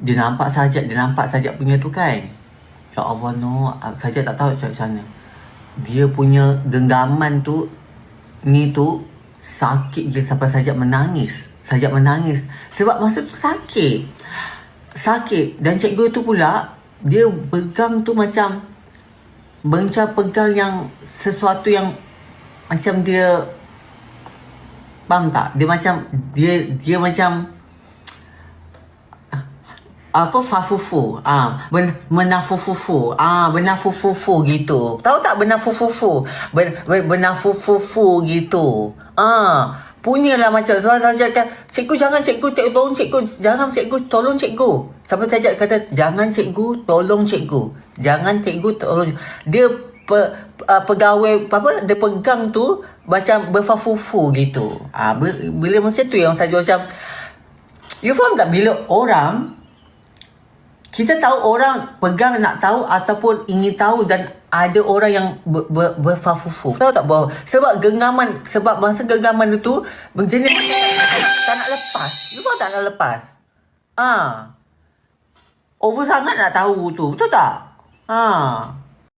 dia nampak sajak, dia nampak sajak punya tu kan. Ya Allah no, sajak tak tahu macam mana. Dia punya genggaman tu, ni tu, sakit je sampai sajak menangis. Sajak menangis. Sebab masa tu sakit. Sakit. Dan cikgu tu pula, dia pegang tu macam, macam pegang yang sesuatu yang macam dia faham tak? Dia macam dia dia macam apa fafufu? Ah ben, menafufufu ah benafufufu gitu. Tahu tak benafufufu? Ben, ben, benafufufu gitu. Ah punyalah macam soal saja kata cikgu jangan cikgu cikgu tolong cikgu jangan cikgu tolong cikgu. Sampai saja kata jangan cikgu tolong cikgu. Jangan cikgu tolong. Dia pe, uh, pegawai apa dia pegang tu macam berfafufu gitu. Ah bila masa tu yang saya macam you faham tak bila orang kita tahu orang pegang nak tahu ataupun ingin tahu dan ada orang yang ber, ber, berfafufu. Tahu tak bahawa sebab genggaman sebab masa genggaman itu berjenis tak nak lepas. Tahu tak nak lepas? Ah. Over sangat nak tahu tu. Betul tak? Ha.